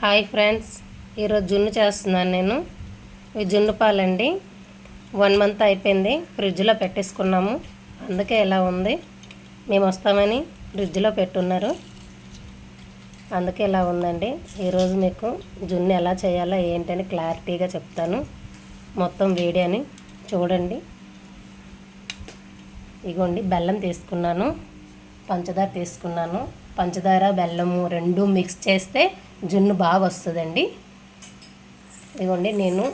Hi friends ఈరోజు జున్ను చేస్తున్నాను నేను. ఈ జున్ను పాలండి. వన్ మంత్ అయిపోయింది ఫ్రిడ్జ్లో పెట్టేసుకున్నాము. అందుకే ఇలా ఉంది. మేము వస్తామని ఫ్రిడ్జ్లో పెట్టున్నారు. అందుకే ఇలా ఉందండి. ఈరోజు మీకు జున్ను ఎలా చేయాలో ఏంటని క్లారిటీగా చెప్తాను. మొత్తం వీడియోని చూడండి. ఇగోండి బెల్లం తీసుకున్నాను. పంచదార తీసుకున్నాను. పంచదార బెల్లము రెండు మిక్స్ చేస్తే జున్ను బాగా వస్తుందండి. ఇదిగోండి నేను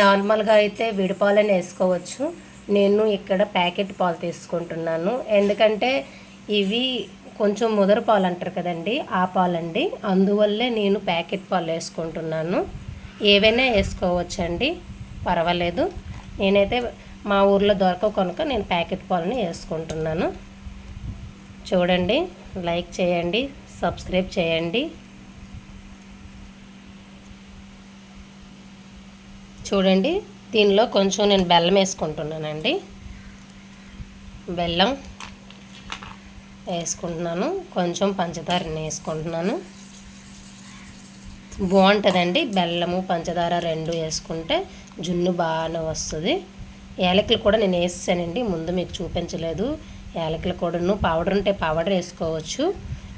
నార్మల్గా అయితే విడిపాలని వేసుకోవచ్చు. నేను ఇక్కడ ప్యాకెట్ పాలు తీసుకుంటున్నాను. ఎందుకంటే ఇవి కొంచెం ముదర పాలు అంటారు కదండి ఆ పాలండి. అందువల్లే నేను ప్యాకెట్ పాలు వేసుకుంటున్నాను. ఏవైనా వేసుకోవచ్చండి పర్వాలేదు. నేనైతే మా ఊర్లో దొరకవు కనుక నేను ప్యాకెట్ పాలని వేసుకుంటున్నాను. చూడండి లైక్ చేయండి సబ్స్క్రైబ్ చేయండి. చూడండి దీనిలో కొంచెం నేను బెల్లం వేసుకుంటున్నానండి. బెల్లం వేసుకుంటున్నాను కొంచెం పంచదారని వేసుకుంటున్నాను. బాగుంటుందండి బెల్లము పంచదార రెండు వేసుకుంటే జున్ను బాగానే వస్తుంది. యాలకులు కూడా నేను వేసానండి ముందు మీకు చూపించలేదు. యాలకుల కూడాను పౌడర్ ఉంటే పౌడర్ వేసుకోవచ్చు.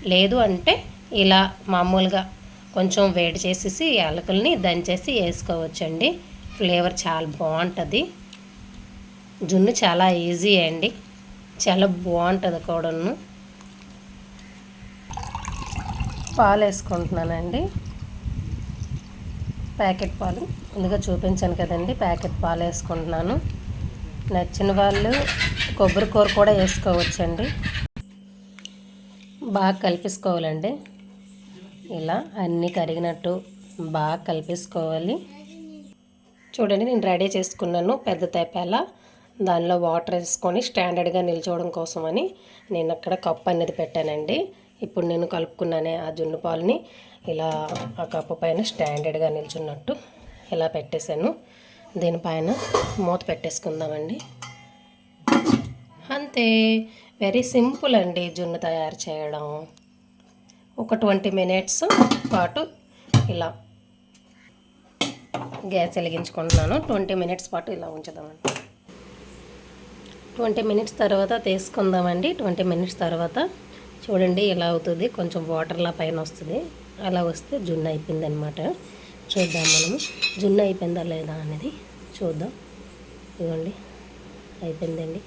లేదు అంటే ఇలా మామూలుగా కొంచెం వేడి చేసేసి యాలకుల్ని దంచేసి వేసుకోవచ్చండి. ఫ్లేవర్ చాలా బాగుంటుంది. జున్ను చాలా ఈజీ అండి. చాలా బాగుంటుంది కూడాను. పాలు వేసుకుంటున్నానండి. ప్యాకెట్ పాలు. ముందుగా చూపించాను కదండి ప్యాకెట్ పాలు వేసుకుంటున్నాను. నచ్చిన వాళ్ళు కొబ్బరి కూర కూడా వేసుకోవచ్చండి. బాగా కలిపేసుకోవాలండి. ఇలా అన్నీ కరిగినట్టు బాగా కలిపేసుకోవాలి. చూడండి నేను రెడీ చేసుకున్నాను పెద్ద తేపాల. దానిలో వాటర్ వేసుకొని స్టాండర్డ్గా నిల్చోవడం కోసమని నేను అక్కడ కప్పు అనేది పెట్టానండి. ఇప్పుడు నేను కలుపుకున్నానే ఆ జున్ను పాలని. ఇలా ఆ కప్పు పైన స్టాండర్డ్గా నిల్చున్నట్టు ఇలా పెట్టేశాను. దీనిపైన మూత పెట్టేసుకుందామండి. అంతే వెరీ సింపుల్ అండి జున్ను తయారు చేయడం. ఒక ట్వంటీ మినిట్స్ పాటు ఇలా గ్యాస్ వెలిగించుకుంటున్నాను. ట్వంటీ మినిట్స్ పాటు ఇలా ఉంచుదామండి. ట్వంటీ మినిట్స్ తర్వాత తీసుకుందామండి. ట్వంటీ మినిట్స్ తర్వాత చూడండి ఇలా అవుతుంది. కొంచెం వాటర్లా పైన వస్తుంది. అలా వస్తే జున్ను అయిపోయింది అనమాట చూద్దాం మనము జున్ను అయిపోయిందా లేదా అనేది చూద్దాం. ఇదిగోండి. అయిపోయిందండి.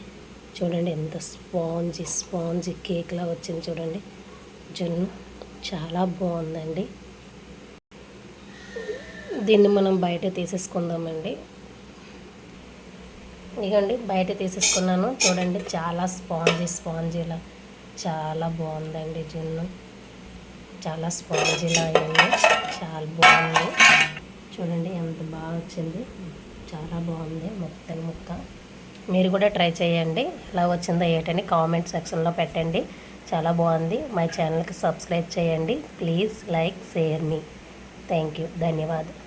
చూడండి ఎంత స్పాంజీ స్పాంజీ కేక్లా వచ్చింది చూడండి. జున్ను చాలా బాగుందండి. దీన్ని మనం బయట తీసేసుకుందామండి. ఇదిగోండి బయట తీసేసుకున్నాను. చూడండి చాలా స్పాంజీ స్పాంజీలా. చాలా బాగుందండి జున్ను. చాలా స్పాంజీలా అయింది. చాలా బాగుంది. చూడండి ఎంత బాగా వచ్చింది. చాలా బాగుంది. మొత్తం ముక్క. మీరు కూడా ట్రై చేయండి. ఎలా వచ్చిందో ఏంటని కామెంట్ సెక్షన్లో పెట్టండి. చాలా బాగుంది. మై ఛానల్కి సబ్స్క్రైబ్ చేయండి. Please like share me. Thank you. ధన్యవాదాలు.